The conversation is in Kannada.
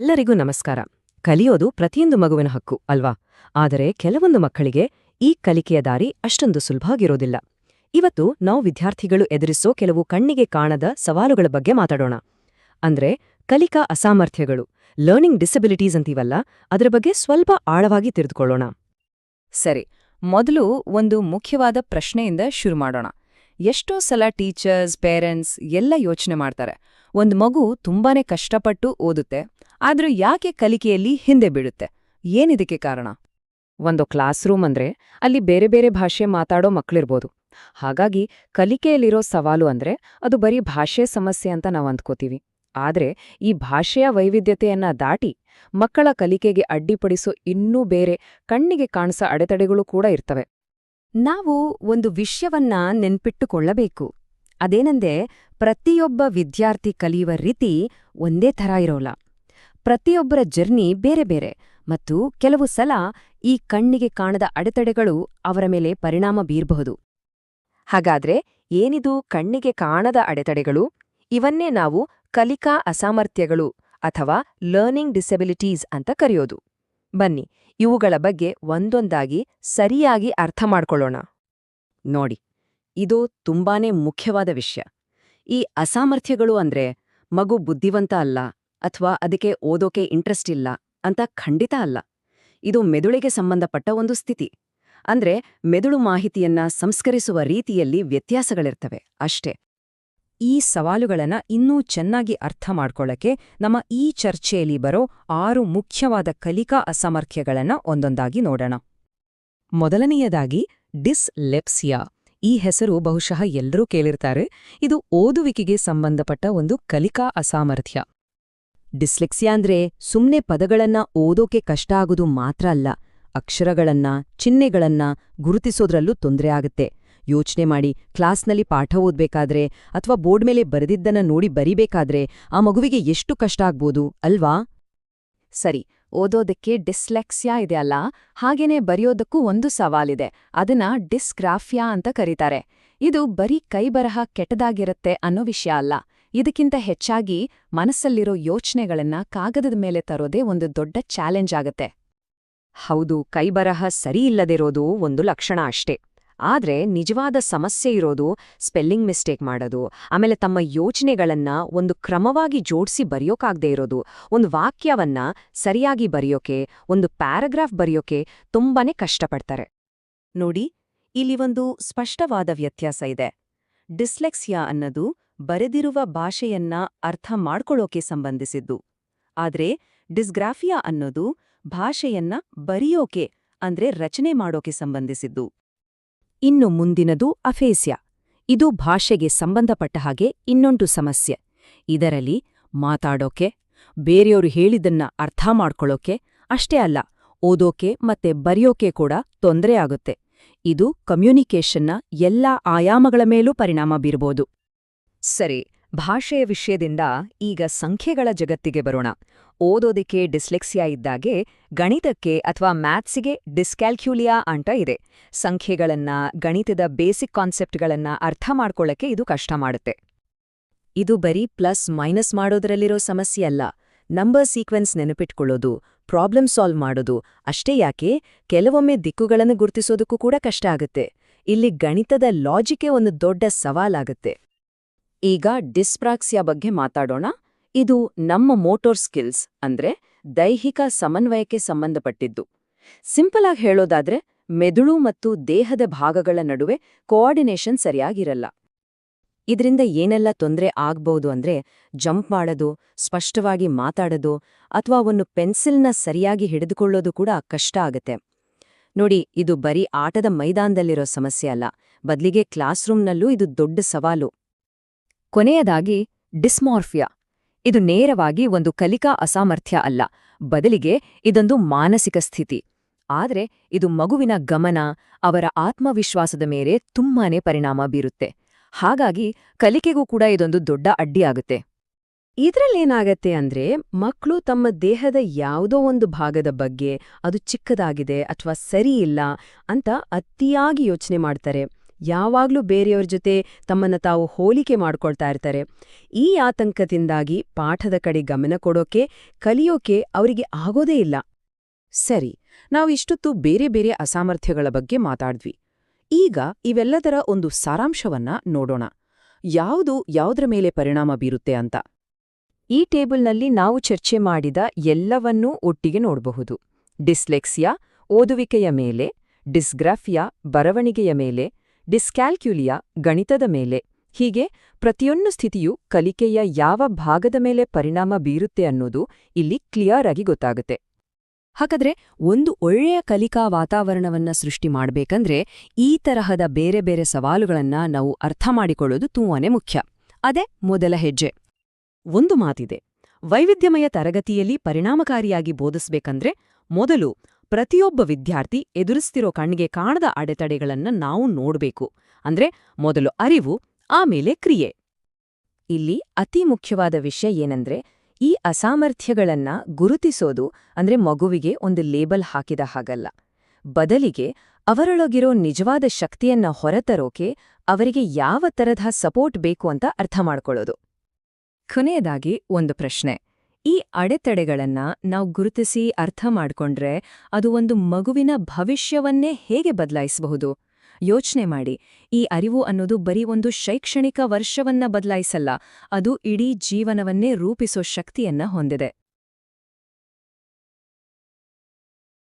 ಎಲ್ಲರಿಗೂ ನಮಸ್ಕಾರ. ಕಲಿಯೋದು ಪ್ರತಿಯೊಂದು ಮಗುವಿನ ಹಕ್ಕು, ಅಲ್ವಾ? ಆದರೆ ಕೆಲವೊಂದು ಮಕ್ಕಳಿಗೆ ಈ ಕಲಿಕೆಯ ದಾರಿ ಅಷ್ಟೊಂದು ಸುಲಭವಾಗಿರೋದಿಲ್ಲ ಇವತ್ತು ನಾವು ವಿದ್ಯಾರ್ಥಿಗಳು ಎದುರಿಸೋ ಕೆಲವು ಕಣ್ಣಿಗೆ ಕಾಣದ ಸವಾಲುಗಳ ಬಗ್ಗೆ ಮಾತಾಡೋಣ. ಅಂದ್ರೆ ಕಲಿಕಾ ಅಸಾಮರ್ಥ್ಯಗಳು ಲರ್ನಿಂಗ್ ಡಿಸಬಿಲಿಟೀಸ್ ಅಂತೀವಲ್ಲ, ಅದರ ಬಗ್ಗೆ ಸ್ವಲ್ಪ ಆಳವಾಗಿ ತಿಳಿದುಕೊಳ್ಳೋಣ ಸರಿ, ಮೊದಲು ಒಂದು ಮುಖ್ಯವಾದ ಪ್ರಶ್ನೆಯಿಂದ ಶುರು ಮಾಡೋಣ. ಎಷ್ಟೋ ಸಲ ಟೀಚರ್ಸ್, ಪೇರೆಂಟ್ಸ್ ಎಲ್ಲ ಯೋಚನೆ ಮಾಡ್ತಾರೆ. ಒಂದು ಮಗು ತುಂಬಾನೇ ಕಷ್ಟಪಟ್ಟು ಓದುತ್ತೆ, ಆದ್ರೂ ಯಾಕೆ ಕಲಿಕೆಯಲ್ಲಿ ಹಿಂದೆ ಬೀಳುತ್ತೆ? ಏನಿದಕ್ಕೆ ಕಾರಣ? ಒಂದು ಕ್ಲಾಸ್ ರೂಮ್ ಅಂದ್ರೆ ಅಲ್ಲಿ ಬೇರೆ ಬೇರೆ ಭಾಷೆ ಮಾತಾಡೋ ಮಕ್ಕಳಿರ್ಬೋದು ಹಾಗಾಗಿ ಕಲಿಕೆಯಲ್ಲಿರೋ ಸವಾಲು ಅಂದ್ರೆ ಅದು ಬರೀ ಭಾಷೆ ಸಮಸ್ಯೆ ಅಂತ ನಾವು ಅಂದ್ಕೋತೀವಿ. ಆದ್ರೆ ಈ ಭಾಷೆಯ ವೈವಿಧ್ಯತೆಯನ್ನ ದಾಟಿ ಮಕ್ಕಳ ಕಲಿಕೆಗೆ ಅಡ್ಡಿಪಡಿಸೋ ಇನ್ನೂ ಬೇರೆ ಕಣ್ಣಿಗೆ ಕಾಣಿಸೋ ಅಡೆತಡೆಗಳು ಕೂಡ ಇರ್ತವೆ. ನಾವು ಒಂದು ವಿಷಯವನ್ನ ನೆನ್ಪಿಟ್ಟುಕೊಳ್ಳಬೇಕು. ಅದೇನಂದೆ ಪ್ರತಿಯೊಬ್ಬ ವಿದ್ಯಾರ್ಥಿ ಕಲಿಯುವ ರೀತಿ ಒಂದೇ ಥರ ಇರೋಲ್ಲ. ಪ್ರತಿಯೊಬ್ಬರ ಜರ್ನಿ ಬೇರೆ ಬೇರೆ, ಮತ್ತು ಕೆಲವು ಸಲ ಈ ಕಣ್ಣಿಗೆ ಕಾಣದ ಅಡೆತಡೆಗಳು ಅವರ ಮೇಲೆ ಪರಿಣಾಮ ಬೀರಬಹುದು. ಹಾಗಾದ್ರೆ, ಏನಿದು ಕಣ್ಣಿಗೆ ಕಾಣದ ಅಡೆತಡೆಗಳು? ಇವನ್ನೇ ನಾವು ಕಲಿಕಾ ಅಸಾಮರ್ಥ್ಯಗಳು ಅಥವಾ ಲರ್ನಿಂಗ್ ಡಿಸೆಬಿಲಿಟೀಸ್ ಅಂತ ಕರೆಯೋದು. ಬನ್ನಿ, ಇವುಗಳ ಬಗ್ಗೆ ಒಂದೊಂದಾಗಿ ಸರಿಯಾಗಿ ಅರ್ಥ ಮಾಡ್ಕೊಳ್ಳೋಣ. ನೋಡಿ, ಇದು ತುಂಬಾನೇ ಮುಖ್ಯವಾದ ವಿಷಯ. ಈ ಅಸಾಮರ್ಥ್ಯಗಳು ಅಂದ್ರೆ ಮಗು ಬುದ್ಧಿವಂತ ಅಲ್ಲ ಅಥವಾ ಅದಕ್ಕೆ ಓದೋಕೆ ಇಂಟ್ರೆಸ್ಟ್ ಇಲ್ಲ ಅಂತ ಖಂಡಿತ ಅಲ್ಲ. ಇದು ಮೆದುಳಿಗೆ ಸಂಬಂಧಪಟ್ಟ ಒಂದು ಸ್ಥಿತಿ. ಅಂದ್ರೆ ಮೆದುಳು ಮಾಹಿತಿಯನ್ನ ಸಂಸ್ಕರಿಸುವ ರೀತಿಯಲ್ಲಿ ವ್ಯತ್ಯಾಸಗಳಿರ್ತವೆ, ಅಷ್ಟೇ. ಈ ಸವಾಲುಗಳನ್ನು ಇನ್ನೂ ಚೆನ್ನಾಗಿ ಅರ್ಥ ಮಾಡ್ಕೊಳ್ಳೋಕ್ಕೆ ನಮ್ಮ ಈ ಚರ್ಚೆಯಲ್ಲಿ ಬರೋ ಆರು ಮುಖ್ಯವಾದ ಕಲಿಕಾ ಅಸಾಮರ್ಥ್ಯಗಳನ್ನು ಒಂದೊಂದಾಗಿ ನೋಡೋಣ. ಮೊದಲನೆಯದಾಗಿ, ಡಿಸ್ಲೆಪ್ಸಿಯಾ. ಈ ಹೆಸರು ಬಹುಶಃ ಎಲ್ಲರೂ ಕೇಳಿರ್ತಾರೆ. ಇದು ಓದುವಿಕೆಗೆ ಸಂಬಂಧಪಟ್ಟ ಒಂದು ಕಲಿಕಾ ಅಸಾಮರ್ಥ್ಯ. ಡಿಸ್ಲೆಕ್ಸಿಯಾ ಅಂದ್ರೆ ಸುಮ್ನೆ ಪದಗಳನ್ನ ಓದೋಕೆ ಕಷ್ಟ ಆಗೋದು ಮಾತ್ರ ಅಲ್ಲ, ಅಕ್ಷರಗಳನ್ನ, ಚಿಹ್ನೆಗಳನ್ನ ಗುರುತಿಸೋದ್ರಲ್ಲೂ ತೊಂದರೆ ಆಗುತ್ತೆ. ಯೋಚನೆ ಮಾಡಿ ಕ್ಲಾಸ್ನಲ್ಲಿ ಪಾಠ ಓದ್ಬೇಕಾದ್ರೆ ಅಥವಾ ಬೋರ್ಡ್ ಮೇಲೆ ಬರೆದಿದ್ದನ್ನ ನೋಡಿ ಬರಿಬೇಕಾದ್ರೆ ಆ ಮಗುವಿಗೆ ಎಷ್ಟು ಕಷ್ಟ ಆಗ್ಬೋದು, ಅಲ್ವಾ? ಸರಿ, ಓದೋದಕ್ಕೆ ಡಿಸ್ಲೆಕ್ಸಿಯಾ ಇದೆ ಅಲ್ಲ? ಹಾಗೇನೆ ಬರೆಯೋದಕ್ಕೂ ಒಂದು ಸವಾಲಿದೆ. ಅದನ್ನ ಡಿಸ್ಗ್ರಾಫಿಯಾ ಅಂತ ಕರೀತಾರೆ. ಇದು ಬರೀ ಕೈಬರಹ ಕೆಟ್ಟದಾಗಿರುತ್ತೆ ಅನ್ನೋ ವಿಷಯ ಅಲ್ಲ. ಇದಕ್ಕಿಂತ ಹೆಚ್ಚಾಗಿ ಮನಸ್ಸಲ್ಲಿರೋ ಯೋಚನೆಗಳನ್ನ ಕಾಗದದ ಮೇಲೆ ತರೋದೇ ಒಂದು ದೊಡ್ಡ ಚಾಲೆಂಜ್ ಆಗತ್ತೆ. ಹೌದು, ಕೈಬರಹ ಸರಿಯಿಲ್ಲದಿರೋದು ಒಂದು ಲಕ್ಷಣ ಅಷ್ಟೇ. ಆದ್ರೆ ನಿಜವಾದ ಸಮಸ್ಯೆ ಇರೋದು ಸ್ಪೆಲ್ಲಿಂಗ್ ಮಿಸ್ಟೇಕ್ ಮಾಡೋದು, ಆಮೇಲೆ ತಮ್ಮ ಯೋಚನೆಗಳನ್ನ ಒಂದು ಕ್ರಮವಾಗಿ ಜೋಡಿಸಿ ಬರೆಯೋಕ್ಕಾಗದೇ ಇರೋದು, ಒಂದು ವಾಕ್ಯವನ್ನ ಸರಿಯಾಗಿ ಬರೆಯೋಕೆ, ಒಂದು ಪ್ಯಾರಾಗ್ರಾಫ್ ಬರೆಯೋಕೆ ತುಂಬಾನೇ ಕಷ್ಟಪಡ್ತಾರೆ. ನೋಡಿ, ಇಲ್ಲಿ ಒಂದು ಸ್ಪಷ್ಟವಾದ ವ್ಯತ್ಯಾಸ ಇದೆ. ಡಿಸ್ಲೆಕ್ಸಿಯಾ ಅನ್ನೋದು ಬರೆದಿರುವ ಭಾಷೆಯನ್ನ ಅರ್ಥ ಮಾಡ್ಕೊಳ್ಳೋಕೆ ಸಂಬಂಧಿಸಿದ್ದು. ಆದ್ರೆ ಡಿಸ್ಗ್ರಾಫಿಯಾ ಅನ್ನೋದು ಭಾಷೆಯನ್ನ ಬರೆಯೋಕೆ, ಅಂದ್ರೆ ರಚನೆ ಮಾಡೋಕೆ ಸಂಬಂಧಿಸಿದ್ದು. ಇನ್ನು ಮುಂದಿನದು ಅಫೇಸ್ಯ. ಇದು ಭಾಷೆಗೆ ಸಂಬಂಧಪಟ್ಟ ಹಾಗೆ ಇನ್ನೊಂದು ಸಮಸ್ಯೆ. ಇದರಲ್ಲಿ ಮಾತಾಡೋಕೆ, ಬೇರೆಯವರು ಹೇಳಿದನ್ನ ಅರ್ಥ ಮಾಡ್ಕೊಳ್ಳೋಕೆ ಅಷ್ಟೇ ಅಲ್ಲ, ಓದೋಕೆ ಮತ್ತೆ ಬರೆಯೋಕೆ ಕೂಡ ತೊಂದರೆ ಆಗುತ್ತೆ. ಇದು ಕಮ್ಯುನಿಕೇಷನ್ನ ಎಲ್ಲಾ ಆಯಾಮಗಳ ಮೇಲೂ ಪರಿಣಾಮ ಬೀರ್ಬೋದು. ಸರಿ ಭಾಷೆಯ ವಿಷಯದಿಂದ ಈಗ ಸಂಖ್ಯೆಗಳ ಜಗತ್ತಿಗೆ ಬರೋಣ. ಓದೋದಕ್ಕೆ ಡಿಸ್ಲೆಕ್ಸಿಯಾ ಇದ್ದಾಗೆ ಗಣಿತಕ್ಕೆ ಅಥವಾ ಮ್ಯಾಥ್ಸಿಗೆ ಡಿಸ್ಕ್ಯಾಲ್ಕ್ಯುಲಿಯಾ ಅಂತ ಇದೆ. ಸಂಖ್ಯೆಗಳನ್ನ, ಗಣಿತದ ಬೇಸಿಕ್ ಕಾನ್ಸೆಪ್ಟ್ಗಳನ್ನ ಅರ್ಥ ಮಾಡ್ಕೊಳ್ಳಕ್ಕೆ ಇದು ಕಷ್ಟ ಮಾಡುತ್ತೆ. ಇದು ಬರೀ ಪ್ಲಸ್ ಮೈನಸ್ ಮಾಡೋದರಲ್ಲಿರೋ ಸಮಸ್ಯೆ ಅಲ್ಲ. ನಂಬರ್ ಸೀಕ್ವೆನ್ಸ್ ನೆನಪಿಟ್ಕೊಳ್ಳೋದು, ಪ್ರಾಬ್ಲಮ್ ಸಾಲ್ವ್ ಮಾಡೋದು, ಅಷ್ಟೇ ಯಾಕೆ? ಕೆಲವೊಮ್ಮೆ ದಿಕ್ಕುಗಳನ್ನು ಗುರ್ತಿಸೋದಕ್ಕೂ ಕೂಡ ಕಷ್ಟ ಆಗುತ್ತೆ. ಇಲ್ಲಿ ಗಣಿತದ ಲಾಜಿಕೆ ಒಂದು ದೊಡ್ಡ ಸವಾಲಾಗುತ್ತೆ. ಈಗ ಡಿಸ್ಪ್ರಾಕ್ಸಿಯಾ ಬಗ್ಗೆ ಮಾತಾಡೋಣ. ಇದು ನಮ್ಮ ಮೋಟೋರ್ ಸ್ಕಿಲ್ಸ್ ಅಂದ್ರೆ ದೈಹಿಕ ಸಮನ್ವಯಕ್ಕೆ ಸಂಬಂಧಪಟ್ಟಿದ್ದು. ಸಿಂಪಲ್ ಆಗಿ ಹೇಳೋದಾದ್ರೆ ಮೆದುಳು ಮತ್ತು ದೇಹದ ಭಾಗಗಳ ನಡುವೆ ಕೋಆರ್ಡಿನೇಷನ್ ಸರಿಯಾಗಿರಲ್ಲ. ಇದರಿಂದ ಏನೆಲ್ಲ ತೊಂದರೆ ಆಗ್ಬೋದು ಅಂದ್ರೆ ಜಂಪ್ ಮಾಡೋದು, ಸ್ಪಷ್ಟವಾಗಿ ಮಾತಾಡೋದು ಅಥವಾ ಒಂದು ಪೆನ್ಸಿಲ್ನ ಸರಿಯಾಗಿ ಹಿಡಿದುಕೊಳ್ಳೋದು ಕೂಡ ಕಷ್ಟ ಆಗತ್ತೆ. ನೋಡಿ, ಇದು ಬರೀ ಆಟದ ಮೈದಾನದಲ್ಲಿರೋ ಸಮಸ್ಯೆ ಅಲ್ಲ. ಬದಲಿಗೆ ಕ್ಲಾಸ್ ರೂಮ್ನಲ್ಲೂ ಇದು ದೊಡ್ಡ ಸವಾಲು. ಕೊನೆಯದಾಗಿ, ಡಿಸ್ಮಾರ್ಫಿಯಾ. ಇದು ನೇರವಾಗಿ ಒಂದು ಕಲಿಕಾ ಅಸಾಮರ್ಥ್ಯ ಅಲ್ಲ. ಬದಲಿಗೆ, ಇದೊಂದು ಮಾನಸಿಕ ಸ್ಥಿತಿ. ಆದರೆ, ಇದು ಮಗುವಿನ ಗಮನ, ಅವರ ಆತ್ಮವಿಶ್ವಾಸದ ಮೇಲೆ ತುಂಬಾನೇ ಪರಿಣಾಮ ಬೀರುತ್ತೆ. ಹಾಗಾಗಿ, ಕಲಿಕೆಗೂ ಕೂಡ ಇದೊಂದು ದೊಡ್ಡ ಅಡ್ಡಿಯಾಗುತ್ತೆ ಇದರಲ್ಲೇನಾಗತ್ತೆ ಅಂದ್ರೆ ಮಕ್ಕಳು ತಮ್ಮ ದೇಹದ ಯಾವುದೋ ಒಂದು ಭಾಗದ ಬಗ್ಗೆ, ಅದು ಚಿಕ್ಕದಾಗಿದೆ ಅಥವಾ ಸರಿಯಿಲ್ಲ ಅಂತ ಅತಿಯಾಗಿ ಯೋಚನೆ ಮಾಡ್ತಾರೆ. ಯಾವಾಗ್ಲೂ ಬೇರೆಯವ್ರ ಜೊತೆ ತಮ್ಮನ್ನ ತಾವು ಹೋಲಿಕೆ ಮಾಡ್ಕೊಳ್ತಾ ಇರ್ತಾರೆ. ಈ ಆತಂಕದಿಂದಾಗಿ ಪಾಠದ ಕಡೆ ಗಮನ ಕೊಡೋಕೆ, ಕಲಿಯೋಕೆ ಅವರಿಗೆ ಆಗೋದೇ ಇಲ್ಲ. ಸರಿ, ನಾವು ಇಷ್ಟೊತ್ತು ಬೇರೆ ಬೇರೆ ಅಸಾಮರ್ಥ್ಯಗಳ ಬಗ್ಗೆ ಮಾತಾಡ್ವಿ ಈಗ ಇವೆಲ್ಲದರ ಒಂದು ಸಾರಾಂಶವನ್ನ ನೋಡೋಣ. ಯಾವುದು ಯಾವುದ್ರ ಮೇಲೆ ಪರಿಣಾಮ ಬೀರುತ್ತೆ ಅಂತ. ಈ ಟೇಬಲ್ನಲ್ಲಿ ನಾವು ಚರ್ಚೆ ಮಾಡಿದ ಎಲ್ಲವನ್ನೂ ಒಟ್ಟಿಗೆ ನೋಡಬಹುದು. ಡಿಸ್ಲೆಕ್ಸಿಯಾ, ಓದುವಿಕೆಯ ಮೇಲೆ, ಡಿಸ್ಗ್ರಾಫಿಯಾ, ಬರವಣಿಗೆಯ ಮೇಲೆ ಡಿಸ್ಕ್ಯಾಲ್ಕ್ಯುಲಿಯಾ ಗಣಿತದ ಮೇಲೆ. ಹೀಗೆ ಪ್ರತಿಯೊಂದು ಸ್ಥಿತಿಯು ಕಲಿಕೆಯ ಯಾವ ಭಾಗದ ಮೇಲೆ ಪರಿಣಾಮ ಬೀರುತ್ತೆ ಅನ್ನೋದು ಇಲ್ಲಿ ಕ್ಲಿಯರ್ ಆಗಿ ಗೊತ್ತಾಗುತ್ತೆ. ಹಾಗಾದ್ರೆ ಒಂದು ಒಳ್ಳೆಯ ಕಲಿಕಾ ವಾತಾವರಣವನ್ನ ಸೃಷ್ಟಿ ಮಾಡಬೇಕಂದ್ರೆ ಈ ತರಹದ ಬೇರೆ ಬೇರೆ ಸವಾಲುಗಳನ್ನ ನಾವು ಅರ್ಥ ಮಾಡಿಕೊಳ್ಳೋದು ತುಂಬಾನೇ ಮುಖ್ಯ. ಅದೇ ಮೊದಲ ಹೆಜ್ಜೆ. ಒಂದು ಮಾತಿದೆ. ವೈವಿಧ್ಯಮಯ ತರಗತಿಯಲ್ಲಿ ಪರಿಣಾಮಕಾರಿಯಾಗಿ ಬೋಧಿಸ್ಬೇಕಂದ್ರೆ ಮೊದಲು ಪ್ರತಿಯೊಬ್ಬ ವಿದ್ಯಾರ್ಥಿ ಎದುರಿಸ್ತಿರೋ ಕಣ್ಣಿಗೆ ಕಾಣದ ಅಡೆತಡೆಗಳನ್ನ ನಾವು ನೋಡಬೇಕು. ಅಂದ್ರೆ ಮೊದಲು ಅರಿವು, ಆಮೇಲೆ ಕ್ರಿಯೆ. ಇಲ್ಲಿ ಅತಿ ಮುಖ್ಯವಾದ ವಿಷಯ ಏನಂದ್ರೆ, ಈ ಅಸಾಮರ್ಥ್ಯಗಳನ್ನ ಗುರುತಿಸೋದು ಅಂದ್ರೆ ಮಗುವಿಗೆ ಒಂದು ಲೇಬಲ್ ಹಾಕಿದ ಹಾಗಲ್ಲ. ಬದಲಿಗೆ ಅವರೊಳಗಿರೋ ನಿಜವಾದ ಶಕ್ತಿಯನ್ನ ಹೊರತರೋಕೆ ಅವರಿಗೆ ಯಾವ ತರದ ಸಪೋರ್ಟ್ ಬೇಕು ಅಂತ ಅರ್ಥ ಮಾಡ್ಕೊಳ್ಳೋದು. ಕೊನೆಯದಾಗಿ ಒಂದು ಪ್ರಶ್ನೆ. ಈ ಅಡೆತಡೆಗಳನ್ನ ನಾವು ಗುರುತಿಸಿ ಅರ್ಥ ಮಾಡ್ಕೊಂಡ್ರೆ ಅದು ಒಂದು ಮಗುವಿನ ಭವಿಷ್ಯವನ್ನೇ ಹೇಗೆ ಬದಲಾಯಿಸಬಹುದು? ಯೋಚನೆ ಮಾಡಿ. ಈ ಅರಿವು ಅನ್ನೋದು ಬರೀ ಒಂದು ಶೈಕ್ಷಣಿಕ ವರ್ಷವನ್ನ ಬದಲಾಯಿಸಲ್ಲ, ಅದು ಇಡೀ ಜೀವನವನ್ನೇ ರೂಪಿಸೋ ಶಕ್ತಿಯನ್ನ ಹೊಂದಿದೆ.